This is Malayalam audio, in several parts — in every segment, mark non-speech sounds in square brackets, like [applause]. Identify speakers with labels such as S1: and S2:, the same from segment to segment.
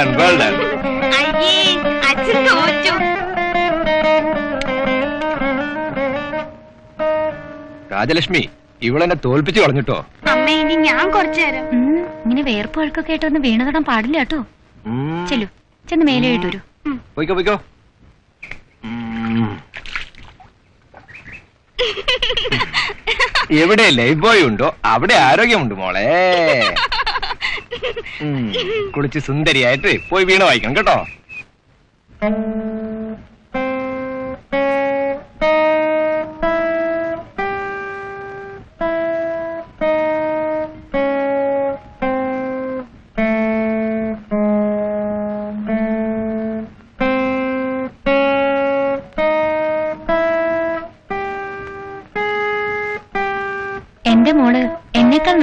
S1: ഡൺ വെൽ ഡൺ
S2: അയ്യേ അച്ഛൻ തോറ്റു.
S1: രാജലക്ഷ്മി ഇവളെന്നെ തോൽപ്പിച്ചു കളഞ്ഞിട്ടോ?
S2: അമ്മ ഇനി ഞാൻ കുറച്ചു നേരം.
S3: ഇങ്ങനെ വേർപ്പ് വഴക്കൊക്കെ ആയിട്ടൊന്ന് വീണ് തൊടാൻ പാടില്ല കേട്ടോ.
S1: ഉം.
S3: ചെല്ലു ചെന്ന് മേലെ ഇട്ടു വരൂ
S1: പോയിക്കോ പോയിക്കോ. [laughs] എവിടെ ലൈഫ് ബോയ് ഉണ്ടോ? അവിടെ ആരോഗ്യമുണ്ട് മോളെ. [laughs] കുളിച്ച് സുന്ദരിയായിട്ട് പോയി വീണ വായിക്കണം കേട്ടോ.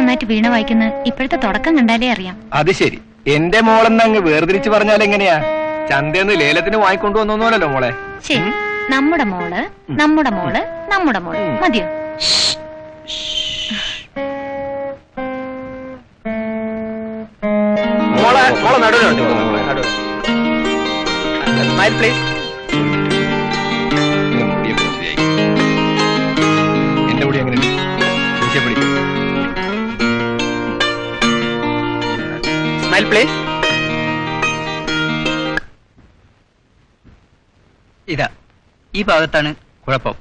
S3: നന്നായിട്ട് വീണ വായിക്കുന്ന ഇപ്പോഴത്തെ തുടക്കം കണ്ടാലേ അറിയാം.
S1: അത് ശരി. എന്റെ മോളെന്ന് അങ്ങ് വേർതിരിച്ച് പറഞ്ഞാൽ എങ്ങനെയാ? ചന്തന്ന് ലേലത്തിന് വാങ്ങിക്കൊണ്ടു വന്നോന്നല്ലോ മോളെ.
S3: ശരി. നമ്മുടെ മോൾ നമ്മുടെ മോൾ നമ്മുടെ
S1: മോൾ.
S3: മതിയോ?
S1: മോളെ മോളെ നടുവിലുണ്ട്. പ്ലീസ് സ്മൈൽ പ്ലീസ്
S4: ഇതാ ഈ ഭാഗത്താണ് കുഴപ്പം.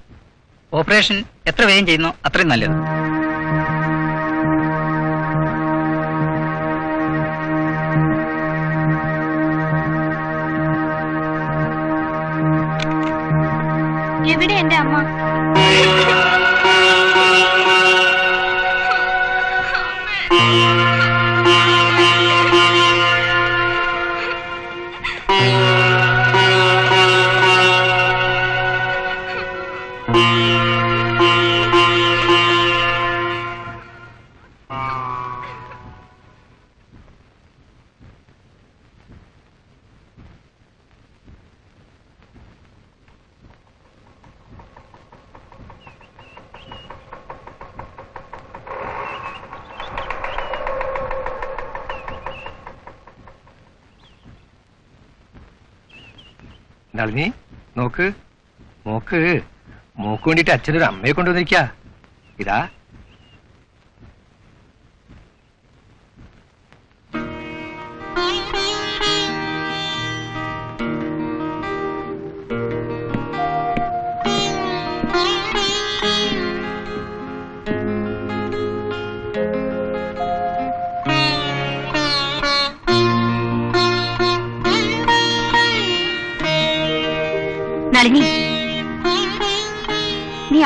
S4: ഓപ്പറേഷൻ എത്ര വേഗം ചെയ്യുന്നോ അത്രയും നല്ലത്.
S1: നളിനി നോക്ക്. മോക്ക്. മോക്ക് വേണ്ടിട്ട് അച്ഛനൊരു അമ്മയെ കൊണ്ടുവന്നിരിക്ക. ഇതാ.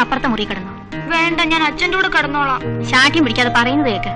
S3: അപ്പുറത്തെ മുറി കിടന്നു.
S2: വേണ്ട ഞാൻ അച്ഛന്റെ കൂടെ കിടന്നോളാം.
S3: ശാഠ്യം പിടിക്കാതെ പറയുന്നത് കേക്ക്.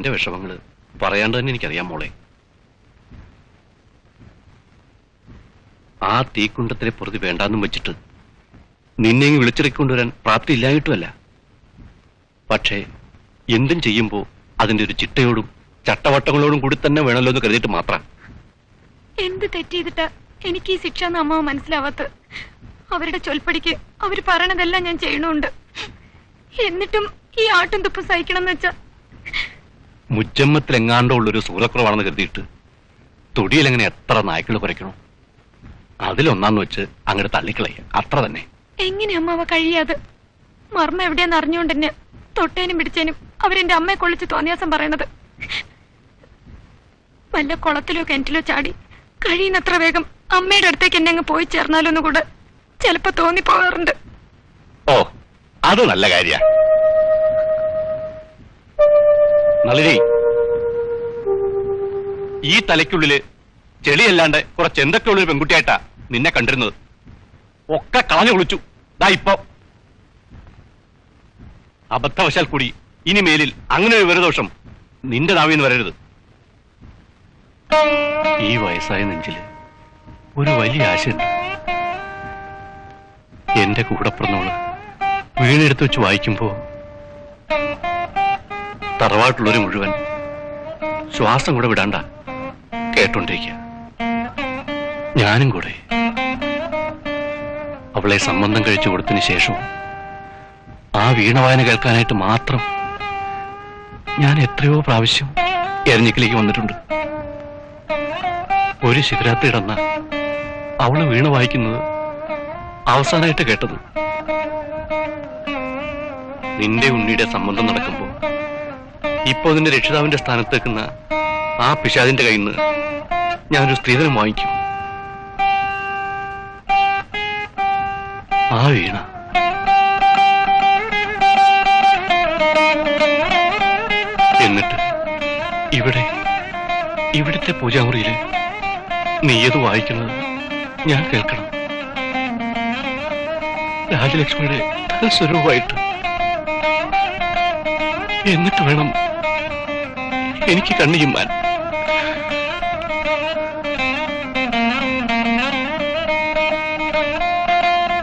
S5: നിന്റെ വിഷമങ്ങൾ പറയാണ്ട് തന്നെ എനിക്കറിയാം മോളെ. ആ തീക്കുണ്ടത്തിനെ പുറത്ത് വേണ്ടാന്നും വെച്ചിട്ട് നിന്നെ വിളിച്ചിറക്കൊണ്ടുവരാൻ പ്രാപ്തി ഇല്ലായിട്ടുമല്ല പക്ഷേ എന്തും ചെയ്യുമ്പോ അതിന്റെ ഒരു ചിട്ടയോടും ചട്ടവട്ടങ്ങളോടും കൂടി തന്നെ വേണമല്ലോ എന്ന് കരുതിയിട്ട് മാത്രം.
S2: എന്ത് തെറ്റ് ചെയ്തിട്ടാ എനിക്ക് ഈ ശിക്ഷ എന്ന് അമ്മാവ് മനസ്സിലാവാത്ത അവരുടെ ചൊൽപ്പടിക്ക് അവർ പറയണതെല്ലാം ഞാൻ ചെയ്യണുണ്ട്. എന്നിട്ടും ഈ ആട്ടും തുപ്പും സഹിക്കണം എന്ന് വെച്ചാ
S5: മുജമ്മത്തിലെങ്ങാണ്ടോ ഉള്ളൊരു സൂറക്കുറവാണെന്ന് കരുതിയിട്ട് തൊടിയിൽ എങ്ങനെ എത്ര നായ്ക്കൾ കുറയ്ക്കണോ? അതിലൊന്നാന്ന് വെച്ച് അങ്ങോട്ട് തള്ളിക്കളയ. അത്ര തന്നെ.
S2: എങ്ങനെ അമ്മാവ കഴിയാതെ? മർമ്മ എവിടെയാന്ന് അറിഞ്ഞുകൊണ്ട് തന്നെ തൊട്ടേനും പിടിച്ചേനും അവരെന്റെ അമ്മയെ കൊള്ളിച്ച് തോന്നിയാസം പറയണത് വല്ല കുളത്തിലോ കിണറ്റിലോ ചാടി കഴിയുന്നത്ര വേഗം അമ്മയുടെ അടുത്തേക്ക് എന്നെ അങ്ങ് പോയി ചേർന്നാലോന്നുകൂടെ ചിലപ്പോ തോന്നി പോകാറുണ്ട്
S5: ഓ അത് നല്ല കാര്യ. നളിനി. ഈ തലയ്ക്കുള്ളിൽ ചെളിയല്ലാണ്ട് കുറച്ച് എന്തൊക്കെയുള്ള പെൺകുട്ടിയായിട്ടാ നിന്നെ കണ്ടിരുന്നത്? ഒക്കെ കളഞ്ഞു കുളിച്ചു. ദാ ഇപ്പൊ. അബദ്ധവശാൽ കൂടി ഇനി മേലിൽ അങ്ങനെ ഒരു വിവരദോഷം നിന്റെ നാവിന്ന് വരരുത്. ഈ വയസ്സായ നെഞ്ചിൽ ഒരു വലിയ ആശയുണ്ട്. എന്റെ കൂടെ പിറന്നവൾ വീണെടുത്ത് വെച്ച് വായിക്കുമ്പോ തറവാട്ടുള്ളവര് മുഴുവൻ ശ്വാസം കൂടെ വിടാണ്ട. കേട്ടോണ്ടിരിക്കുക ഞാനും കൂടെ. അവളെ സംബന്ധം കഴിച്ചു കൊടുത്തതിന് ശേഷവും ആ വീണവായന കേൾക്കാനായിട്ട് മാത്രം ഞാൻ എത്രയോ പ്രാവശ്യം എരഞ്ഞിക്കിലേക്ക് വന്നിട്ടുണ്ട്. ഒരു ശിവരാത്രി ഇടന്ന അവൾ വീണ വായിക്കുന്നത് അവസാനമായിട്ട് കേട്ടത്. നിന്റെ ഉണ്ണിയുടെ സംബന്ധം നടക്കുമ്പോ ഇപ്പൊ നിന്റെ രക്ഷിതാവിന്റെ സ്ഥാനത്ത് നിൽക്കുന്ന ആ പിശാദിന്റെ കയ്യിൽ നിന്ന് ഞാനൊരു സ്ത്രീധനം വാങ്ങിക്കും. ആ വീണ. എന്നിട്ട് ഇവിടെ ഇവിടുത്തെ പൂജാമുറിയിൽ നീ ഏത് വായിക്കുന്നത് ഞാൻ കേൾക്കണം. രാജലക്ഷ്മിയുടെ സ്വരൂപമായിട്ട് എന്നിട്ട് വേണം എനിക്ക് കണ്ണു ചിമ്മാൻ.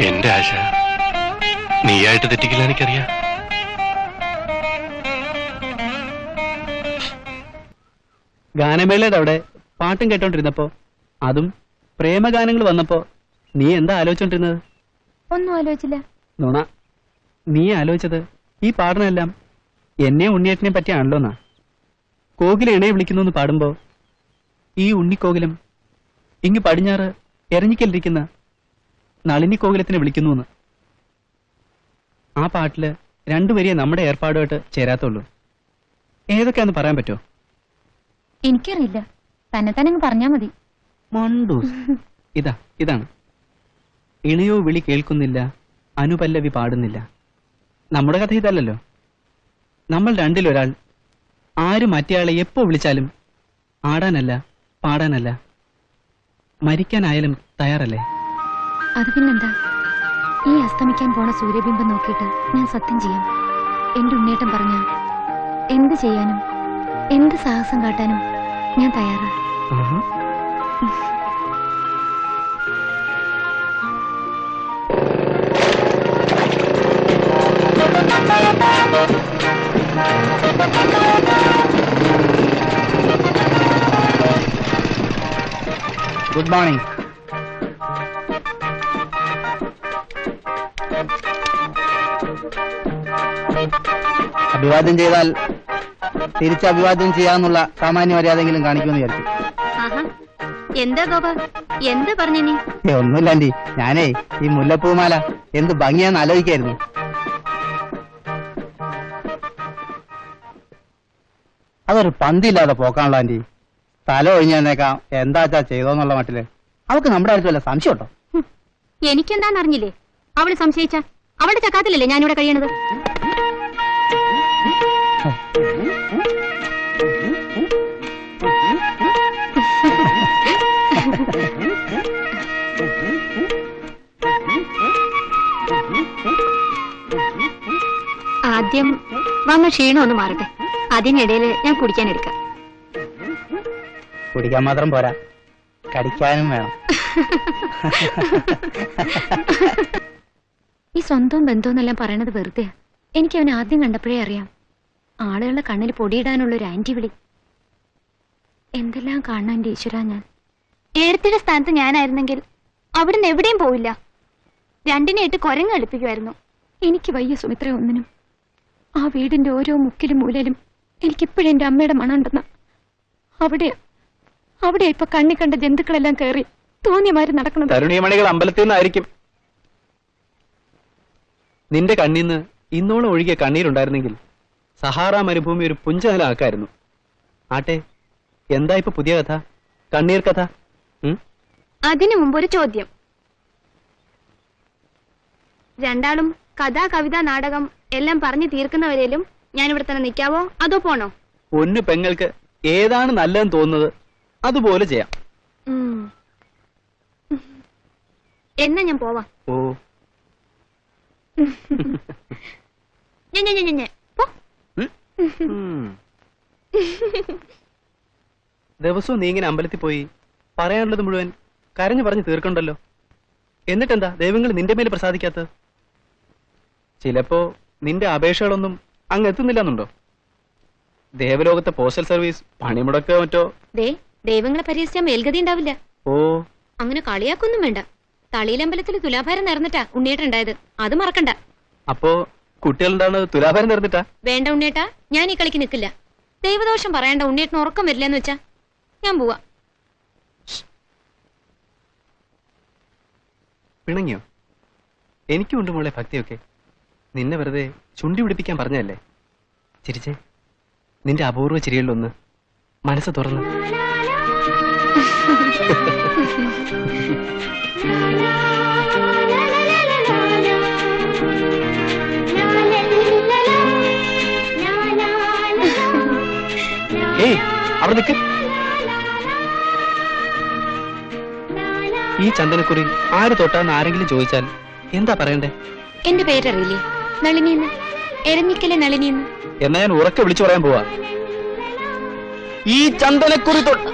S5: എന്റെ ആശ നീയായിട്ട് തെറ്റിക്കില്ല എനിക്കറിയാം.
S6: ഗാനമേളയുടെ അവിടെ പാട്ടും കേട്ടോണ്ടിരുന്നപ്പോ അതും പ്രേമഗാനങ്ങൾ വന്നപ്പോ നീ എന്താ ആലോചിച്ചോണ്ടിരുന്നത്?
S3: ഒന്നും ആലോചിച്ചില്ല.
S6: നുണ നീ ആലോചിച്ചത്? ഈ പാടണമെല്ലാം എന്നെ ഉണ്ണിയേട്ടനെ പറ്റിയാണല്ലോ എന്നാ കോകില ഇണയെ വിളിക്കുന്നു എന്ന് പാടുമ്പോ ഈ ഉണ്ണിക്കോകിലം ഇങ്ങ് പടിഞ്ഞാറ് എരഞ്ഞിക്കലിരിക്കുന്ന നളിനി കോകിലത്തിനെ വിളിക്കുന്നു എന്ന് ആ പാട്ടിൽ രണ്ടുപേരെ നമ്മുടെ ഏർപ്പാടുമായിട്ട് ചേരാത്തുള്ളൂ. ഏതൊക്കെയാന്ന് പറയാൻ പറ്റുമോ
S3: എനിക്കറിയില്ല. തന്നെ തന്നെ പറഞ്ഞാ മതി.
S6: മണ്ടൂസ്. [laughs] ഇതാ ഇതാണ്. ഇണയോ വിളി കേൾക്കുന്നില്ല അനുപല്ലവി പാടുന്നില്ല. നമ്മുടെ കഥ ഇതല്ലല്ലോ. നമ്മൾ രണ്ടിലൊരാൾ. ആര് മറ്റേയാളെ എപ്പോ വിളിച്ചാലും ആടാനല്ല പാടാനല്ല. മരിക്കാനായാലും തയ്യാറല്ലേ?
S3: അത് പിന്നെന്താ? ഈ അസ്തമിക്കാൻ പോണ സൂര്യബിംബം നോക്കിയിട്ട് ഞാൻ സത്യം ചെയ്യാം. എന്റെ ഉണ്ണേട്ടം പറഞ്ഞ എന്ത് ചെയ്യാനും എന്ത് സാഹസം കാട്ടാനും ഞാൻ തയ്യാറാ.
S6: ഗുഡ് മോർണിംഗ് അഭിവാദ്യം ചെയ്താൽ തിരിച്ച് അഭിവാദ്യം ചെയ്യാന്നുള്ള സാമാന്യ മര്യാദയെങ്കിലും കാണിക്കുമെന്ന് വിചാരിച്ചു.
S3: എന്താ ഗോപ? എന്താ പറഞ്ഞു നീ?
S6: ഒന്നുമില്ല ആന്റി. ഞാനേ ഈ മുല്ലപ്പൂമാല എന്ത് ഭംഗിയാന്ന് ആലോചിക്കായിരുന്നു. അതൊരു പന്തില്ലാതെ പോക്കാണല്ലോ ആന്റി തല ഒഴിഞ്ഞു തന്നേക്കാം എന്താച്ചാ ചെയ്തോന്നുള്ള മട്ടിൽ. അവക്ക് നമ്മുടെ അടുത്ത് വല്ല സംശയം ഉണ്ടോ
S3: എനിക്കെന്താന്നറിഞ്ഞില്ലേ? അവൾ സംശയിച്ച. അവളുടെ ചക്കാത്തിലല്ലേ ഞാനിവിടെ കഴിയണത്? ആദ്യം വന്ന ക്ഷീണം ഒന്ന് മാറട്ടെ. അതിനിടയിൽ ഞാൻ കുടിക്കാൻ എടുക്കാം.
S6: കുടിക്കാൻ മാത്രം പോരാ. കടിക്കാനും വേണം.
S3: ഈ സ്വന്തവും ബന്ധവും എന്നെല്ലാം പറയണത് വെറുതെ. എനിക്ക് അവനെ ആദ്യം കണ്ടപ്പോഴേ അറിയാം. ആളുകളുടെ കണ്ണിൽ പൊടിയിടാനുള്ള ഒരു ആന്റി വിളി. എന്തെല്ലാം കാണാൻ എന്റെ ഈശ്വര ഞാൻ.
S2: നേരത്തെ സ്ഥാനത്ത് ഞാനായിരുന്നെങ്കിൽ അവിടുന്ന് എവിടെയും പോവില്ല. രണ്ടിനെ ഇട്ട് കുരങ്ങ് കളിപ്പിക്കുമായിരുന്നു.
S3: എനിക്ക് വയ്യ സുമിത്ര ഒന്നിനും. ആ വീടിന്റെ ഓരോ മുക്കിലും മൂലയിലും എനിക്കിപ്പോഴും എന്റെ അമ്മയുടെ മണമുണ്ടെന്ന് അവിടെ അവിടെ ഇപ്പൊ കണ്ണി കണ്ട ജന്തുക്കളെല്ലാം കയറി തോന്നിയമാര് നടക്കുന്നത്
S6: തരുണീമണികൾ അമ്പലത്തിൽ നിന്നായിരിക്കും. നിന്റെ കണ്ണിന്ന് ഇന്നോളം ഒഴുകിയ കണ്ണീരുണ്ടായിരുന്നെങ്കിൽ സഹാറ മരുഭൂമി ഒരു പുഞ്ചനലാക്കായിരുന്നു ആട്ടെ എന്താ ഇപ്പൊ പുതിയ കഥ? കണ്ണീർ കഥ?
S2: അതിനു മുമ്പ് ഒരു ചോദ്യം. രണ്ടാളും കഥ കവിത നാടകം എല്ലാം പറഞ്ഞു തീർക്കുന്നവരേലും ഞാൻ ഇവിടെ തന്നെ നിൽക്കാവോ? അതോ പോണോ?
S6: പൊന്നു പെങ്ങൾക്ക് ഏതാണ് നല്ലതെന്ന് തോന്നുന്നത് അതുപോലെ ചെയ്യാം.
S3: എന്നാ ഞാൻ പോവാ.
S6: ഓ.
S3: ഞാൻ ഞാൻ ഞാൻ ഞാൻ പോ.
S6: ദിവസവും നീ ഇങ്ങനെ അമ്പലത്തിൽ പോയി പറയാനുള്ളത് മുഴുവൻ കരഞ്ഞു പറഞ്ഞു തീർക്കണ്ടല്ലോ. എന്നിട്ടെന്താ ദൈവങ്ങൾ നിന്റെ മേൽ പ്രസാദിക്കാത്തത്? ചിലപ്പോ നിന്റെ അപേക്ഷകളൊന്നും അങ്ങ് എത്തുന്നില്ലെന്നുണ്ടോ ദേവലോകത്തെ പോസ്റ്റൽ സർവീസ് പണിമുടക്കോ മറ്റോ?
S3: ദേ ദൈവങ്ങളെ പരിഹസിച്ചാൽ മേൽഗതി ഉണ്ടാവില്ല.
S6: ഓ.
S3: അങ്ങനെ കളിയാക്കൊന്നും വേണ്ട. തളിയിലമ്പലത്തിൽ തുലാഭാരം നിറന്നിട്ടാ ഉണ്ണിയേട്ടുണ്ടായത് അത് മറക്കണ്ട.
S6: അപ്പോ കുട്ടികളുണ്ടാണ് തുലാഭാരം നിറന്നിട്ടാ
S3: വേണ്ട ഉണ്ണിയേട്ടാ ഞാൻ ഈ കളിക്ക് നിൽക്കില്ല ദൈവദോഷം പറയണ്ട ഉണ്ണിയേട്ടന് ഉറക്കം വരില്ലെന്ന് വെച്ചാ ഞാൻ പോവാ.
S6: പിണങ്ങിയോ? എനിക്കുണ്ട് മോളെ ഭക്തിയൊക്കെ. നിന്നെ വെറുതെ ചുണ്ടി പിടിപ്പിക്കാൻ പറഞ്ഞല്ലേ ചിരിച്ചേ. നിന്റെ അപൂർവ ചിരികളിലൊന്ന് മനസ്സ് തുറന്ന്. ഏയ് അവിടെ നിൽക്ക് ഈ ചന്ദനക്കുറി ആര് തൊട്ടാന്ന് ആരെങ്കിലും ചോദിച്ചാൽ എന്താ പറയണ്ടേ?
S3: എന്റെ പേരറിയില്ലേ? നളിനിന്ന് എരഞ്ഞിക്കലെ നളിനിന്ന്
S6: എന്നാ ഞാൻ ഉറക്കെ വിളിച്ചു പറയാൻ പോവാ. ഈ ചന്ദനക്കുറി തൊട്ട്